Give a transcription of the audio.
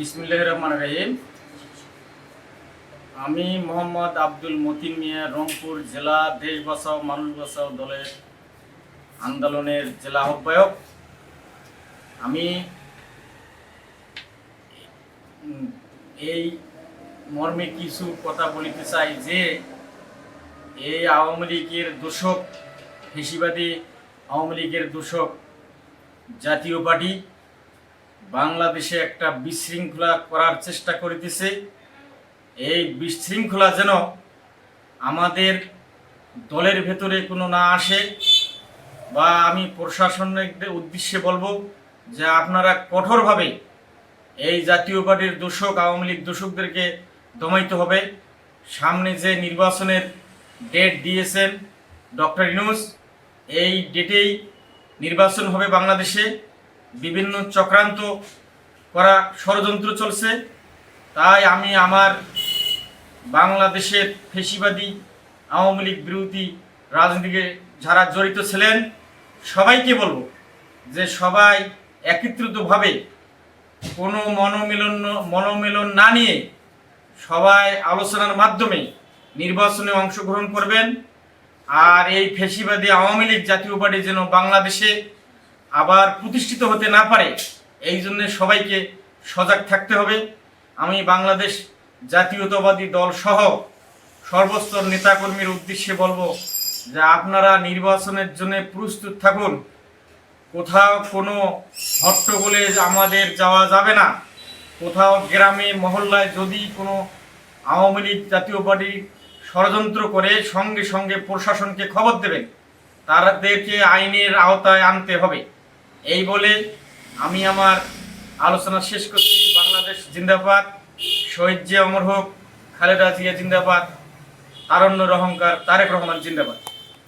বিসমিল্লাহ রহমান রহিম। আমি মোহাম্মদ আব্দুল মতিন মিয়া, রংপুর জেলা দেশ বাঁচাও মানুষ বাঁচাও দলের আন্দোলনের জেলা আহ্বায়ক। আমি এই মর্মে কিছু কথা বলিতে চাই যে, এই আওয়ামী লীগের দোষক, ফেসিবাদী আওয়ামী লীগের দোষক জাতীয় পার্টি বাংলাদেশে একটা বিশৃঙ্খলা করার চেষ্টা করিতেছে। এই বিশৃঙ্খলা যেন আমাদের দলের ভেতরে কোনো না আসে বা আমি প্রশাসনের উদ্দেশ্যে বলব যে আপনারা কঠোরভাবে এই জাতীয় পার্টির দোষক, আওয়ামী লীগ দোষকদেরকে দমাইতে হবে। সামনে যে নির্বাচনের ডেট দিয়েছেন ডক্টর ইনুস এই ডেটেই নির্বাচন হবে বাংলাদেশে। বিভিন্ন চক্রান্ত করা ষড়যন্ত্র চলছে। তাই আমি আমার বাংলাদেশের ফেসিবাদী আওয়ামী লীগ বিরোধী রাজনীতিকে যারা জড়িত ছিলেন, সবাইকে বলব যে সবাই একত্রিতভাবে কোনো মনোমিলন মনোমিলন না নিয়ে সবাই আলোচনার মাধ্যমে নির্বাচনে অংশগ্রহণ করবেন। আর এই ফেসিবাদী আওয়ামী লীগ জাতীয় পার্টি যেন বাংলাদেশে আবার প্রতিষ্ঠিত হতে না পারে, এই জন্য সবাইকে সজাগ থাকতে হবে। আমি বাংলাদেশ জাতীয়তাবাদী দল সহ সর্বস্তর নেতাকর্মীর উদ্দেশ্যে বলব যে আপনারা নির্বাচনের জন্য প্রস্তুত থাকুন। কোথাও কোনো হট্টগোলে আমাদের যাওয়া যাবে না। কোথাও গ্রামে, মহল্লায় যদি কোনো আওয়ামী লীগ জাতীয় পার্টি ষড়যন্ত্র করে সঙ্গে সঙ্গে প্রশাসনকে খবর দেবেন, তাদেরকে আইনের আওতায় আনতে হবে। এই বলে আমি আমার আলোচনা শেষ করছি। বাংলাদেশ জিন্দাবাদ। শহীদ জিয়া অমর হোক, খালেদা জিয়া জিন্দাবাদ তারণ্যর অহংকার তারেক রহমান জিন্দাবাদ।